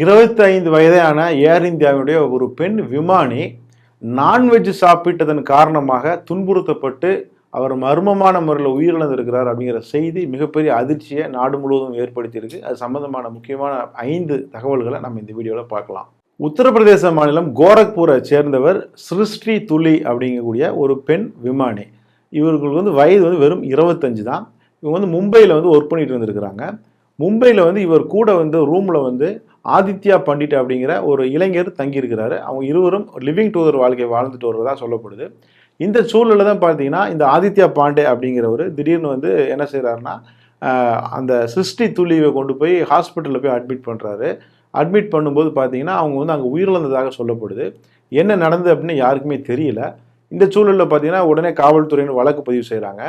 இருபத்தைந்து வயதான ஏர் இந்தியாவுடைய ஒரு பெண் விமானி நான்வெஜ் சாப்பிட்டதன் காரணமாக துன்புறுத்தப்பட்டு அவர் மர்மமான முறையில் உயிரிழந்திருக்கிறார் அப்படிங்கிற செய்தி மிகப்பெரிய அதிர்ச்சியை நாடு முழுவதும் ஏற்படுத்தியிருக்கு. அது சம்பந்தமான முக்கியமான ஐந்து தகவல்களை நம்ம இந்த வீடியோவில் பார்க்கலாம். உத்தரப்பிரதேச மாநிலம் கோரக்பூரை சேர்ந்தவர் சிருஷ்டி துளி அப்படிங்கக்கூடிய ஒரு பெண் விமானி. இவர்களுக்கு வந்து வயது வந்து வெறும் இருபத்தஞ்சு தான். இவங்க வந்து மும்பையில் வந்து ஒர்க் பண்ணிட்டு இருந்திருக்கிறாங்க. மும்பையில் வந்து இவர் கூட வந்து ரூமில் வந்து ஆதித்யா பண்டிட் அப்படிங்கிற ஒரு இளைஞர் தங்கியிருக்கிறாரு. அவங்க இருவரும் லிவிங் டூதர் வாழ்க்கை வாழ்ந்துட்டு வருவதாக சொல்லப்படுது. இந்த சூழலில் தான் பார்த்தீங்கன்னா இந்த ஆதித்யா பாண்டே அப்படிங்கிறவர் திடீர்னு வந்து என்ன செய்கிறாருன்னா அந்த சிருஷ்டி துளியை கொண்டு போய் ஹாஸ்பிட்டலில் போய் அட்மிட் பண்ணுறாரு அட்மிட் பண்ணும்போது பார்த்தீங்கன்னா அவங்க வந்து அங்கே உயிரிழந்ததாக சொல்லப்படுது. என்ன நடந்தது அப்படின்னு யாருக்குமே தெரியல. இந்த சூழலில் பார்த்தீங்கன்னா உடனே காவல்துறையினர் வழக்கு பதிவு செய்கிறாங்க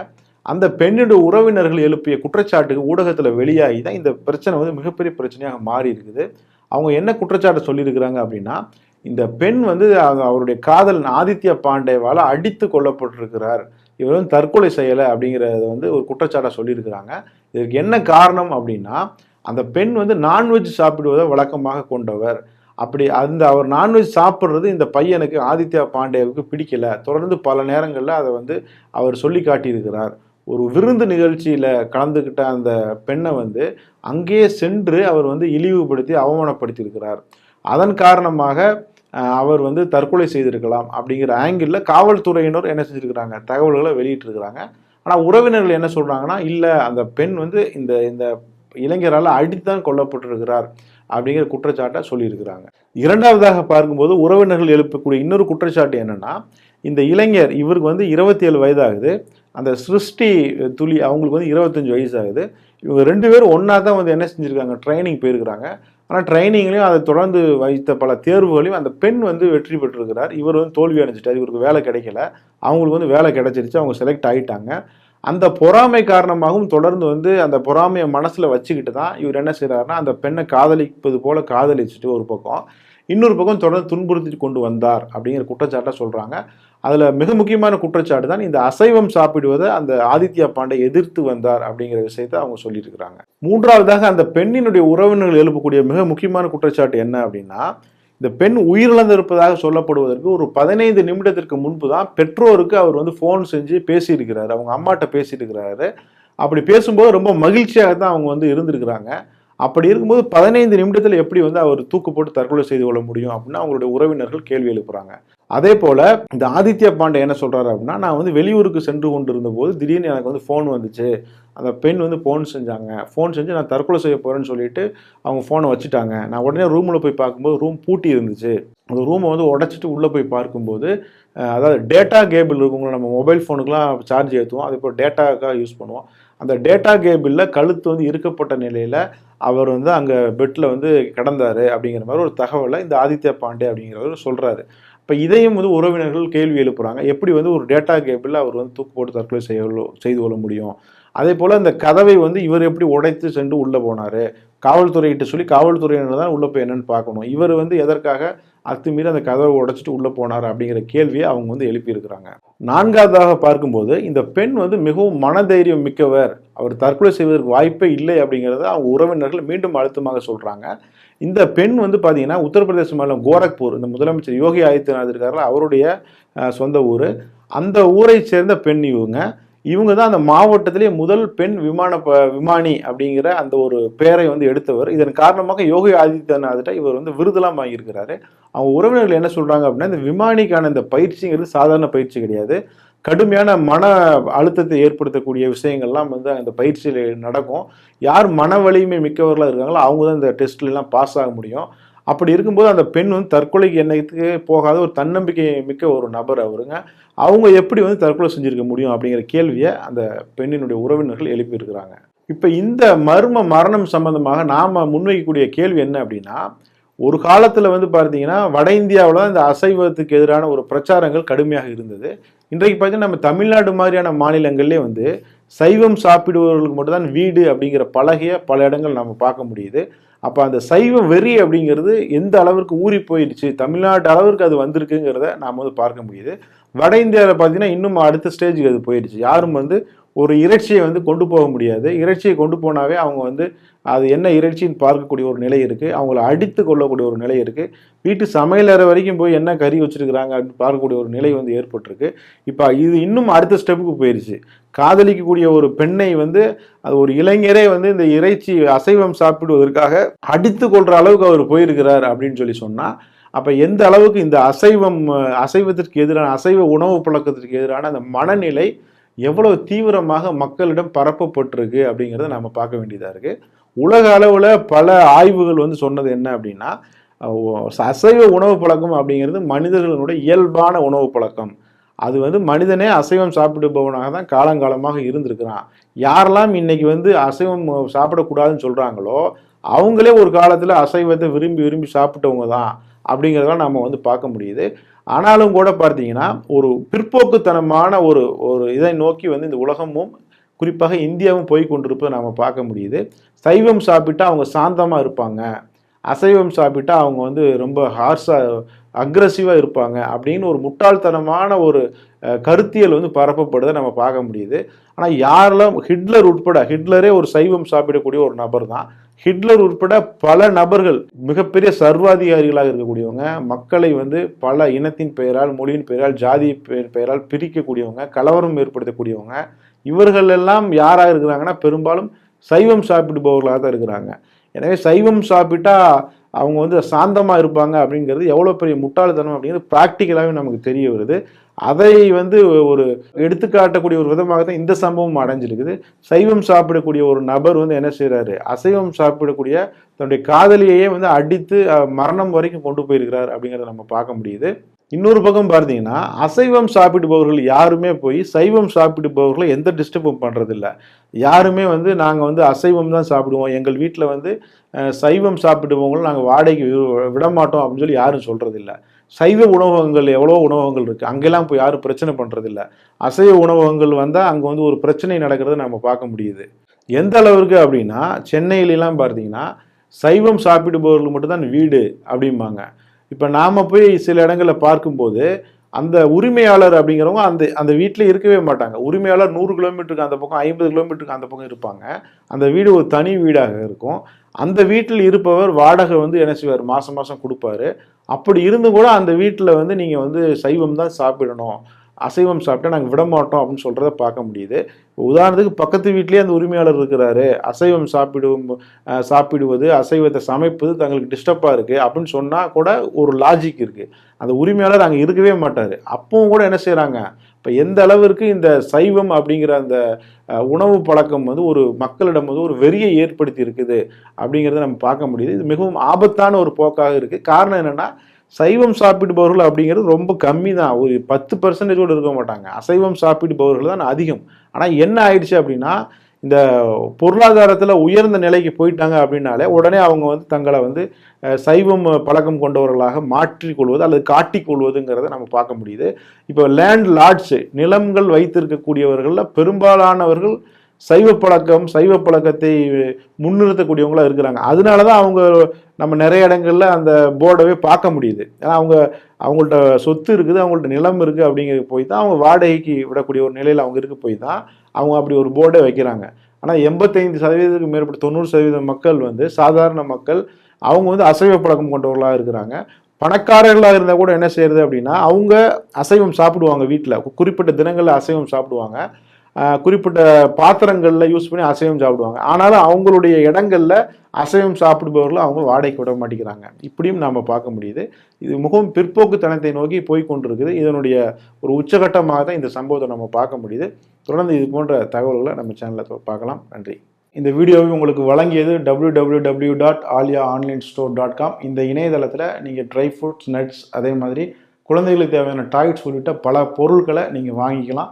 அந்த பெண்ணுடைய உறவினர்கள் எழுப்பிய குற்றச்சாட்டுக்கு ஊடகத்தில் வெளியாகி தான் இந்த பிரச்சனை வந்து மிகப்பெரிய பிரச்சனையாக மாறி இருக்குது. அவங்க என்ன குற்றச்சாட்டை சொல்லியிருக்கிறாங்க அப்படின்னா இந்த பெண் வந்து அவங்க அவருடைய காதல் ஆதித்ய பாண்டேவால் அடித்து கொல்லப்பட்டிருக்கிறார். இவர் வந்து தற்கொலை செய்யலை அப்படிங்கிறத வந்து ஒரு குற்றச்சாட்டை சொல்லியிருக்கிறாங்க. இதற்கு என்ன காரணம் அப்படின்னா அந்த பெண் வந்து நான்வெஜ் சாப்பிடுவதை வழக்கமாக கொண்டவர். அப்படி அந்த அவர் நான்வெஜ் சாப்பிட்றது இந்த பையனுக்கு ஆதித்யா பாண்டேவுக்கு பிடிக்கல. தொடர்ந்து பல நேரங்களில் அதை வந்து அவர் சொல்லி காட்டியிருக்கிறார் ஒரு விருந்து நிகழ்ச்சியில் கலந்துக்கிட்ட அந்த பெண்ணை வந்து அங்கேயே சென்று அவர் வந்து இழிவுபடுத்தி அவமானப்படுத்தியிருக்கிறார். அதன் காரணமாக அவர் வந்து தற்கொலை செய்திருக்கலாம் அப்படிங்கிற ஆங்கிளில் காவல்துறையினர் என்ன செஞ்சுருக்கிறாங்க? தகவல்களை வெளியிட்டிருக்கிறாங்க. ஆனால் உறவினர்கள் என்ன சொல்கிறாங்கன்னா இல்லை அந்த பெண் வந்து இந்த இந்த இளைஞரால் அடித்தான் கொல்லப்பட்டிருக்கிறார் அப்படிங்கிற குற்றச்சாட்டை சொல்லியிருக்கிறாங்க. இரண்டாவதாக பார்க்கும்போது உறவினர்கள் எழுப்பக்கூடிய இன்னொரு குற்றச்சாட்டு என்னென்னா இந்த இளைஞர் இவருக்கு வந்து இருபத்தி ஏழு வயதாகுது. அந்த சிருஷ்டி துளி அவங்களுக்கு வந்து இருபத்தஞ்சி வயசு ஆகுது இவங்க ரெண்டு பேரும் ஒன்றா தான் வந்து என்ன செஞ்சுருக்காங்க? ட்ரைனிங் போயிருக்கிறாங்க. ஆனால் ட்ரைனிங்லையும் அதை தொடர்ந்து வைத்த பல தேர்வுகளையும் அந்த பெண் வந்து வெற்றி பெற்றிருக்கிறார். இவர் வந்து தோல்வி அடைஞ்சிட்டார். இவருக்கு வேலை கிடைக்கல. அவங்களுக்கு வந்து வேலை கிடைச்சிருச்சு. அவங்க செலக்ட் ஆகிட்டாங்க அந்த பொறாமை காரணமாகவும் தொடர்ந்து வந்து அந்த பொறாமையை மனசில் வச்சுக்கிட்டு தான் இவர் என்ன செய்கிறாருன்னா அந்த பெண்ணை காதலிப்பது போல காதலிச்சுட்டு ஒரு பக்கம் இன்னொரு பக்கம் தொடர்ந்து துன்புறுத்தி கொண்டு வந்தார் அப்படிங்கிற குற்றச்சாட்டை சொல்கிறாங்க அதில் மிக முக்கியமான குற்றச்சாட்டு தான் இந்த அசைவம் சாப்பிடுவதை அந்த ஆதித்யா பாண்டே எதிர்த்து வந்தார் அப்படிங்கிற விஷயத்தை அவங்க சொல்லியிருக்கிறாங்க. மூன்றாவதாக அந்த பெண்ணினுடைய உறவினர்கள் எழுப்பக்கூடிய மிக முக்கியமான குற்றச்சாட்டு என்ன அப்படின்னா இந்த பெண் உயிரிழந்திருப்பதாக சொல்லப்படுவதற்கு ஒரு பதினைந்து நிமிடத்திற்கு முன்பு தான் பெற்றோருக்கு அவர் வந்து ஃபோன் செஞ்சு பேசியிருக்கிறாரு. அவங்க அம்மாட்ட பேசியிருக்கிறாரு. அப்படி பேசும்போது ரொம்ப மகிழ்ச்சியாக தான் அவங்க வந்து இருந்திருக்கிறாங்க. அப்படி இருக்கும்போது பதினைந்து நிமிடத்தில் எப்படி வந்து அவர் தூக்கு போட்டு தற்கொலை செய்து கொள்ள முடியும் அப்படின்னு அவங்களுடைய உறவினர்கள் கேள்வி எழுப்புறாங்க. அதே போல் இந்த ஆதித்ய பாண்டே என்ன சொல்கிறாரு அப்படின்னா நான் வந்து வெளியூருக்கு சென்று கொண்டு இருந்தபோது திடீர்னு எனக்கு வந்து ஃபோன் வந்துச்சு. அந்த பெண் வந்து ஃபோன் செஞ்சாங்க. ஃபோன் செஞ்சு நான் தற்கொலை செய்ய போகிறேன்னு சொல்லிட்டு அவங்க ஃபோனை வச்சுட்டாங்க. நான் உடனே ரூமில் போய் பார்க்கும்போது ரூம் பூட்டி இருந்துச்சு. அந்த ரூமை வந்து உடச்சிட்டு உள்ளே போய் பார்க்கும்போது அதாவது டேட்டா கேபிள் இருக்குங்களா நம்ம மொபைல் ஃபோனுக்குலாம் சார்ஜ் ஏற்றுவோம் அது போல் டேட்டாக்காக யூஸ் பண்ணுவோம். அந்த டேட்டா கேபிளில் கழுத்து வந்து இருக்கப்பட்ட நிலையில் அவர் வந்து அங்கே பெட்டில் வந்து கிடந்தார் அப்படிங்கிற மாதிரி ஒரு தகவலை இந்த ஆதித்யா பாண்டே அப்படிங்கிறவர் சொல்கிறாரு இப்போ இதையும் வந்து உறவினர்கள் கேள்வி எழுப்புறாங்க. எப்படி வந்து ஒரு டேட்டா கேபிளில் அவர் வந்து தூக்கு போட்டு தற்கொலை செய்ய செய்து கொள்ள முடியும்? அதே போல் அந்த கதவை வந்து இவர் எப்படி உடைத்து சென்று உள்ளே போனார்? காவல்துறையிட்ட சொல்லி காவல்துறையினர் தான் உள்ளே போய் என்னென்னு பார்க்கணும். இவர் வந்து எதற்காக அத்துமீறி அந்த கதவை உடைச்சிட்டு உள்ளே போனார் அப்படிங்கிற கேள்வியை அவங்க வந்து எழுப்பியிருக்கிறாங்க. நான்காவதாக பார்க்கும்போது இந்த பெண் வந்து மிகவும் மனதைரியம் மிக்கவர். அவர் தற்கொலை செய்வதற்கு வாய்ப்பே இல்லை அப்படிங்கிறத அவங்க உறவினர்கள் மீண்டும் அழுத்தமாக சொல்கிறாங்க இந்த பெண் வந்து பார்த்தீங்கன்னா உத்தரப்பிரதேச மாநிலம் கோரக்பூர் இந்த முதலமைச்சர் யோகி ஆதித்யநாத் இருக்காரில் அவருடைய சொந்த ஊர். அந்த ஊரை சேர்ந்த பெண் இவங்க. இவங்க தான் அந்த மாவட்டத்திலே முதல் பெண் விமான ப விமானி அப்படிங்கிற அந்த ஒரு பெயரை வந்து எடுத்தவர். இதன் காரணமாக யோகி ஆதித்யநாத்கிட்ட இவர் வந்து விருதெல்லாம் வாங்கியிருக்கிறாரு. அவங்க உறவினர்கள் என்ன சொல்கிறாங்க அப்படின்னா இந்த விமானிக்கான இந்த பயிற்சிங்கிறது சாதாரண பயிற்சி கிடையாது. கடுமையான மன அழுத்தத்தை ஏற்படுத்தக்கூடிய விஷயங்கள்லாம் வந்து அந்த பயிற்சியில் நடக்கும். யார் மன வலிமை மிக்கவர்களாக இருக்காங்களோ அவங்க தான் இந்த டெஸ்ட்லாம் பாஸ் ஆக முடியும். அப்படி இருக்கும்போது அந்த பெண் வந்து தற்கொலைக்கு எண்ணத்துக்கு போகாத ஒரு தன்னம்பிக்கை மிக்க ஒரு நபர் அவருங்க. அவங்க எப்படி வந்து தற்கொலை செஞ்சிருக்க முடியும் அப்படிங்கிற கேள்வியை அந்த பெண்ணினுடைய உறவினர்கள் எழுப்பியிருக்கிறாங்க. இப்போ இந்த மர்ம மரணம் சம்பந்தமாக நாம் முன்வைக்கக்கூடிய கேள்வி என்ன அப்படின்னா ஒரு காலத்தில் வந்து பார்த்தீங்கன்னா வட இந்தியாவில் இந்த அசைவத்துக்கு எதிரான ஒரு பிரச்சாரங்கள் கடுமையாக இருந்தது. இன்றைக்கு பார்த்தீங்கன்னா நம்ம தமிழ்நாடு மாதிரியான மாநிலங்கள்லேயே வந்து சைவம் சாப்பிடுபவர்களுக்கு மட்டும்தான் வீடு அப்படிங்கிற பழகைய பல இடங்கள் நம்ம பார்க்க முடியுது. அப்போ அந்த சைவ வெறி அப்படிங்கிறது எந்த அளவிற்கு ஊறி போயிடுச்சு தமிழ்நாட்டு அளவிற்கு அது வந்திருக்குங்கிறத நாம் வந்து பார்க்க முடியுது. வட இந்தியாவில் பார்த்தீங்கன்னா இன்னும் அடுத்த ஸ்டேஜுக்கு அது போயிடுச்சு. யாரும் வந்து ஒரு இறைச்சியை வந்து கொண்டு போக முடியாது. இறைச்சியை கொண்டு போனாவே அவங்க வந்து அது என்ன இறைச்சின்னு பார்க்கக்கூடிய ஒரு நிலை இருக்குது அவங்கள அடித்து கொள்ளக்கூடிய ஒரு நிலை இருக்குது வீட்டு சமையலறை வரைக்கும் போய் என்ன கறி வச்சுருக்கிறாங்க அப்படின்னு பார்க்கக்கூடிய ஒரு நிலை வந்து ஏற்பட்டிருக்கு. இப்போ இது இன்னும் அடுத்த ஸ்டெப்புக்கு போயிடுச்சு காதலிக்கக்கூடிய ஒரு பெண்ணை வந்து அது ஒரு இளைஞரே வந்து இந்த இறைச்சி அசைவம் சாப்பிடுவதற்காக அடித்து கொள்கிற அளவுக்கு அவர் போயிருக்கிறார் அப்படின்னு சொல்லி சொன்னால் அப்போ எந்த அளவுக்கு இந்த அசைவம் அசைவத்திற்கு எதிரான அசைவ உணவு பழக்கத்திற்கு எதிரான அந்த மனநிலை எவ்வளவு தீவிரமாக மக்களிடம் பரப்பப்பட்டிருக்கு அப்படிங்கிறத நம்ம பார்க்க வேண்டியதாக இருக்குது உலக அளவில் பல ஆய்வுகள் வந்து சொன்னது என்ன அப்படின்னா அசைவ உணவு பழக்கம் அப்படிங்கிறது மனிதர்களுடைய இயல்பான உணவு பழக்கம். அது வந்து மனிதனே அசைவம் சாப்பிடுபவனாக தான் காலங்காலமாக இருந்திருக்கிறான். யாரெல்லாம் இன்னைக்கு வந்து அசைவம் சாப்பிடக்கூடாதுன்னு சொல்கிறாங்களோ அவங்களே ஒரு காலத்தில் அசைவத்தை விரும்பி விரும்பி சாப்பிட்டவங்க தான் அப்படிங்கிறதெல்லாம் நம்ம வந்து பார்க்க முடியுது. ஆனாலும் கூட பார்த்தீங்கன்னா ஒரு பிற்போக்குத்தனமான ஒரு ஒரு இதை நோக்கி வந்து இந்த உலகமும் குறிப்பாக இந்தியாவும் போய் கொண்டிருப்பதை நம்ம பார்க்க முடியுது. சைவம் சாப்பிட்டா அவங்க சாந்தமாக இருப்பாங்க. அசைவம் சாப்பிட்டா அவங்க வந்து ரொம்ப ஹார்ஸாக அக்ரஸிவாக இருப்பாங்க அப்படின்னு ஒரு முட்டாள்தனமான ஒரு கருத்தியல் வந்து பரப்பப்படுதை நம்ம பார்க்க முடியுது. ஆனால் யாரெல்லாம் ஹிட்லர் உட்பட ஹிட்லரே ஒரு சைவம் சாப்பிடக்கூடிய ஒரு நபர் தான் ஹிட்லர் உட்பட பல நபர்கள் மிகப்பெரிய சர்வாதிகாரிகளாக இருக்கக்கூடியவங்க மக்களை வந்து பல இனத்தின் பெயரால் மொழியின் பெயரால் ஜாதி பெயரால் பிரிக்கக்கூடியவங்க கலவரம் ஏற்படுத்தக்கூடியவங்க இவர்கள் எல்லாம் யாராக இருக்கிறாங்கன்னா பெரும்பாலும் சைவம் சாப்பிடுபவர்களாக தான் இருக்கிறாங்க. எனவே சைவம் சாப்பிட்டா அவங்க வந்து சாந்தமாக இருப்பாங்க அப்படிங்கிறது எவ்வளோ பெரிய முட்டாள்தனம் அப்படிங்கிறது ப்ராக்டிக்கலாகவே நமக்கு தெரிய வருது. அதை வந்து ஒரு எடுத்துக்காட்டக்கூடிய ஒரு விதமாக தான் இந்த சம்பவம் அடைஞ்சிருக்குது. சைவம் சாப்பிடக்கூடிய ஒரு நபர் வந்து என்ன செய்கிறாரு அசைவம் சாப்பிடக்கூடிய தன்னுடைய காதலியையே வந்து அடித்து மரணம் வரைக்கும் கொண்டு போயிருக்கிறார் அப்படிங்கிறத நம்ம பார்க்க முடியுது. இன்னொரு பக்கம் பார்த்தீங்கன்னா அசைவம் சாப்பிடுபவர்கள் யாருமே போய் சைவம் சாப்பிடுபவர்களை எந்த டிஸ்டர்பும் பண்ணுறதில்ல யாருமே வந்து நாங்கள் வந்து அசைவம் தான் சாப்பிடுவோம். எங்கள் வீட்டில் வந்து சைவம் சாப்பிடுபவங்களும் நாங்கள் வாடகைக்கு விட மாட்டோம் அப்படின்னு சொல்லி யாரும் சொல்கிறதில்ல சைவ உணவகங்கள் எவ்வளோ உணவகங்கள் இருக்குது அங்கெல்லாம் போய் யாரும் பிரச்சனை பண்ணுறதில்ல அசைவ உணவகங்கள் வந்தால் அங்கே வந்து ஒரு பிரச்சனை நடக்கிறத நம்ம பார்க்க முடியுது. எந்த அளவுக்கு அப்படின்னா சென்னையிலலாம் பார்த்தீங்கன்னா சைவம் சாப்பிடுபவர்கள் மட்டும்தான் வீடு அப்படிம்பாங்க. இப்போ நாம் போய் சில இடங்களில் பார்க்கும்போது அந்த உரிமையாளர் அப்படிங்கிறவங்க அந்த அந்த வீட்டில் இருக்கவே மாட்டாங்க. உரிமையாளர் நூறு கிலோமீட்டருக்கு அந்த பக்கம் ஐம்பது கிலோமீட்டருக்கு அந்த பக்கம் இருப்பாங்க. அந்த வீடு ஒரு தனி வீடாக இருக்கும். அந்த வீட்டில் இருப்பவர் வாடகை வந்து என்ன செய்வார்? மாதம் மாதம் கொடுப்பாரு. அப்படி இருந்தும் கூட அந்த வீட்டில் வந்து நீங்கள் வந்து சைவம் தான் சாப்பிடணும். அசைவம் சாப்பிட்டா நாங்கள் விட மாட்டோம் அப்படின்னு சொல்கிறத பார்க்க முடியுது. உதாரணத்துக்கு பக்கத்து வீட்லேயே அந்த உரிமையாளர் இருக்கிறாரு. அசைவம் சாப்பிடும் சாப்பிடுவது அசைவத்தை சமைப்பது தங்களுக்கு டிஸ்டர்பாக இருக்குது அப்படின்னு சொன்னால் கூட ஒரு லாஜிக் இருக்குது அந்த உரிமையாளர் அங்கே இருக்கவே மாட்டார். அப்பவும் கூட என்ன செய்கிறாங்க இப்போ எந்த அளவிற்கு இந்த சைவம் அப்படிங்கிற அந்த உணவு பழக்கம் வந்து ஒரு மக்களிடம் வந்து ஒரு வெறியை ஏற்படுத்தி இருக்குது அப்படிங்கிறத நம்ம பார்க்க முடியுது. இது மிகவும் ஆபத்தான ஒரு போக்காக இருக்குது காரணம் என்னென்னா சைவம் சாப்பிடுபவர்கள் அப்படிங்கிறது ரொம்ப கம்மி தான். ஒரு பத்து பர்சன்டேஜோடு இருக்க மாட்டாங்க. அசைவம் சாப்பிடுபவர்கள் தான் அதிகம். ஆனால் என்ன ஆயிடுச்சு அப்படின்னா இந்த பொருளாதாரத்தில் உயர்ந்த நிலைக்கு போயிட்டாங்க அப்படின்னாலே உடனே அவங்க வந்து தங்களை வந்து சைவம் பழக்கம் கொண்டவர்களாக மாற்றிக்கொள்வது அல்லது காட்டிக்கொள்வதுங்கிறத நம்ம பார்க்க முடியுது. இப்போ லேண்ட் லாட்ஸ் நிலங்கள் வைத்திருக்கக்கூடியவர்களில் பெரும்பாலானவர்கள் சைவ பழக்கம் சைவ பழக்கத்தை முன்னிறுத்தக்கூடியவங்களாக இருக்கிறாங்க. அதனால தான் அவங்க நம்ம நிறைய இடங்களில் அந்த போர்டவே பார்க்க முடியுது. ஏன்னா அவங்க அவங்கள்ட்ட சொத்து இருக்குது அவங்கள்ட்ட நிலம் இருக்குது அப்படிங்கிறது போய் தான் அவங்க வாடகைக்கு விடக்கூடிய ஒரு நிலையில் அவங்க இருக்க போய் தான் அவங்க அப்படி ஒரு போர்டை வைக்கிறாங்க. ஆனால் எண்பத்தைந்து சதவீதத்துக்கு மேற்பட்ட தொண்ணூறு சதவீத மக்கள் வந்து சாதாரண மக்கள் அவங்க வந்து அசைவ பழக்கம் கொண்டவர்களாக இருக்கிறாங்க. பணக்காரர்களாக இருந்தால் கூட என்ன செய்யறது அப்படின்னா அவங்க அசைவம் சாப்பிடுவாங்க வீட்டில் குறிப்பிட்ட தினங்களில் அசைவம் சாப்பிடுவாங்க. குறிப்பிட்ட பாத்திரங்களில் யூஸ் பண்ணி அசைவம் சாப்பிடுவாங்க. ஆனாலும் அவங்களுடைய இடங்களில் அசைவம் சாப்பிடுபவர்கள் அவங்க வாடகைக்கு விட மாட்டேங்கிறாங்க. இப்படியும் நாம் பார்க்க முடியுது. இது மிகவும் பிற்போக்குத்தனத்தை நோக்கி போய் கொண்டிருக்குது. இதனுடைய ஒரு உச்சகட்டமாக தான் இந்த சம்பவத்தை நம்ம பார்க்க முடியுது. தொடர்ந்து இது போன்ற தகவல்களை நம்ம சேனலில் பார்க்கலாம். நன்றி. இந்த வீடியோவை உங்களுக்கு வழங்கியது W W W dot Aaliya online store dot com இந்த இணையதளத்தில் நீங்கள் ட்ரை ஃப்ரூட்ஸ் நட்ஸ் அதே மாதிரி குழந்தைகளுக்கு தேவையான டாய்ஸ் உள்ளிட்ட பல பொருட்களை நீங்கள் வாங்கிக்கலாம்.